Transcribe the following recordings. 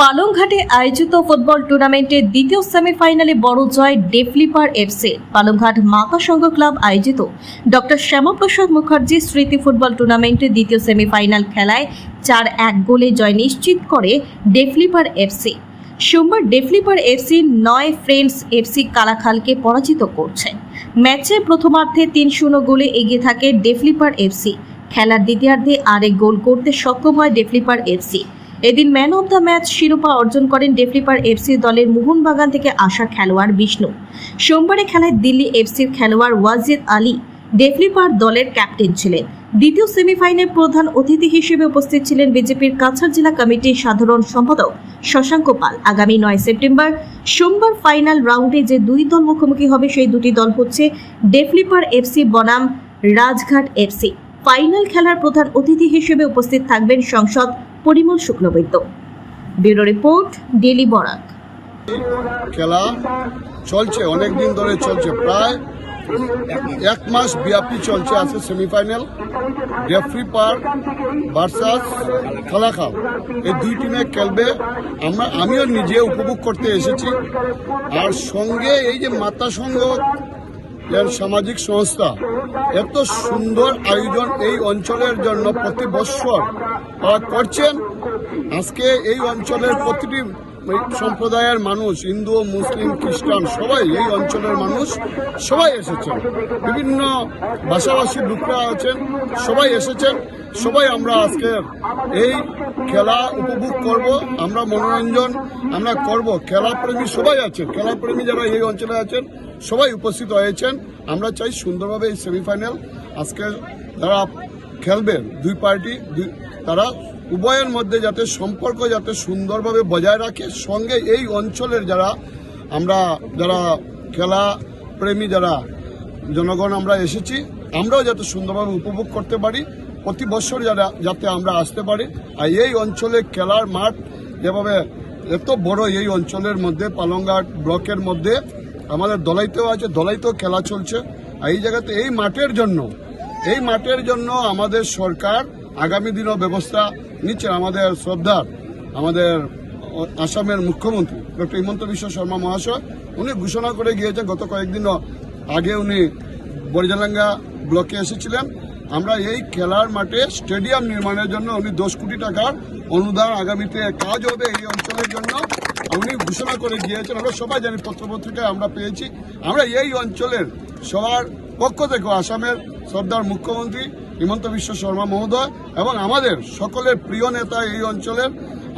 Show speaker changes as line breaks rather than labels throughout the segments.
পালংঘাটে আয়োজিত ফুটবল টুর্নামেন্টের দ্বিতীয় সেমিফাইনালে বড় জয় ডেফলিপার এফসি। পালংঘাট মাতা সংঘ ক্লাব আয়োজিত ডক্টর শ্যামাপ্রসাদ মুখার্জি স্মৃতি ফুটবল টুর্নামেন্টের দ্বিতীয় সেমিফাইনাল খেলায় চার এক গোলে জয় নিশ্চিত করে ডেফলিপার এফসি। সোমবার ডেফলিপার এফসি নয় ফ্রেন্ডস এফসি কালাখালকে পরাজিত করছে। ম্যাচে প্রথমার্ধে তিন শূন্য গোলে এগিয়ে থাকে ডেফলিপার এফসি। খেলার দ্বিতীয়ার্ধে আরেক গোল করতে সক্ষম হয় ডেফলিপার এফসি। এদিন ম্যান অব দ্য ম্যাচ শিরোপা অর্জন করেন ডেফলিপার এফসি দলের মোহনবাগান থেকে আসা খেলোয়াড় বিষ্ণু। সোমবারে খেলায় দিল্লি এফসির খেলোয়াড় ওয়াজিদ আলী ডেফলিপার দলের ক্যাপ্টেন ছিলেন। দ্বিতীয় সেমিফাইনালে প্রধান অতিথি হিসেবে উপস্থিত ছিলেন বিজেপির কাছাড় জেলা কমিটির সাধারণ সম্পাদক শশাঙ্ক পাল। আগামী নয় সেপ্টেম্বর সোমবার ফাইনাল রাউন্ডে যে দুই দল মুখোমুখি হবে, সেই দুটি দল হচ্ছে ডেফলিপার এফসি বনাম, রাজঘাট এফসি ফাইনাল খেলার প্রধান অতিথি হিসেবে উপস্থিত থাকবেন সংসদ Parimal Shuklabaidya. Bureau report daily Barak.
খেলা চলছে অনেক দিন ধরে চলছে, প্রায় এক মাস ব্যাপী চলছে আছে semifinal. Referee park versus Khalakhal, এই দুই টিমে খেলবে। আমরা, আমিও নিজে উপভোগ করতে এসেছি। আর সঙ্গে এই যে মাতা সংঘ এর সামাজিক সংস্থা। এত সুন্দর আয়োজন এই অঞ্চলের জন্য প্রতি বৎসর করছেন। আজকে এই অঞ্চলের প্রতিটি সম্প্রদায়ের মানুষ, হিন্দু, মুসলিম, খ্রিস্টান, সবাই এই অঞ্চলের মানুষ, সবাই এসেছেন। বিভিন্ন ভাষাভাষী লোকরা আছেন, সবাই এসেছেন। সবাই আমরা আজকে এই খেলা উপভোগ করব। আমরা মনোরঞ্জন আমরা করব। খেলাপ্রেমী সবাই আছেন। খেলাপ্রেমী যারা এই অঞ্চলে আছেন, সবাই উপস্থিত হয়েছেন। আমরা চাই সুন্দরভাবে এই সেমিফাইনাল আজকে যারা খেলবেন দুই পার্টি, দুই- তারা উভয়ের মধ্যে যাতে সম্পর্ক যাতে সুন্দরভাবে বজায় রাখে, সঙ্গে এই অঞ্চলের যারা আমরা, যারা খেলা প্রেমী, যারা জনগণ আমরা এসেছি, আমরাও যাতে সুন্দরভাবে উপভোগ করতে পারি। প্রতি বছর যারা, যাতে আমরা আসতে পারি। আর এই অঞ্চলে খেলার মাঠ যেভাবে এত বড় এই অঞ্চলের মধ্যে, পালংঘাট ব্লকের মধ্যে আমাদের দলাইতেও আছে, দলাইতেও খেলা চলছে। আর এই জায়গাতে এই মাঠের জন্য, এই মাঠের জন্য আমাদের সরকার আগামী দিনও ব্যবস্থা নিচ্ছে আমাদের শ্রদ্ধার আমাদের আসামের মুখ্যমন্ত্রী, ডক্টর হিমন্ত বিশ্ব শর্মা মহাশয়। উনি ঘোষণা করে গিয়েছেন, গত কয়েকদিন আগে উনি বরজালাঙ্গা ব্লকে এসেছিলেন। আমরা এই খেলার মাঠে স্টেডিয়াম নির্মাণের জন্য উনি দশ কোটি টাকার অনুদান আগামীতে কাজ হবে এই অঞ্চলের জন্য। উনি ঘোষণা করে গিয়েছেন, আমরা সবাই জানি পত্রপত্রিকায় আমরা পেয়েছি। আমরা এই অঞ্চলের সবার পক্ষ থেকে আসামের সর্দার মুখ্যমন্ত্রী হিমন্ত বিশ্ব শর্মা মহোদয় এবং আমাদের সকলের প্রিয় নেতা এই অঞ্চলের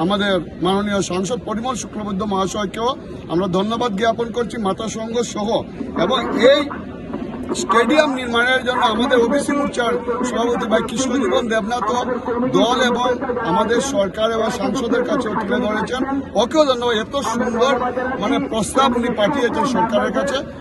আমাদের মাননীয় সাংসদ পরিমল শুক্লবৈদ্য মহাশয়কেও আমরা ধন্যবাদ জ্ঞাপন করছি, মাতা সংঘ সহ। এবং এই স্টেডিয়াম নির্মাণের জন্য আমাদের ওবিসি মোর্চার সভাপতি ভাই কৃষ্ণজীবন দেবনাথ দল এবং আমাদের সরকার এবং সাংসদের কাছে তুলে ধরেছেন। ওকেও ধন্যবাদ, এত সুন্দর মানে প্রস্তাব উনি পাঠিয়েছেন সরকারের কাছে।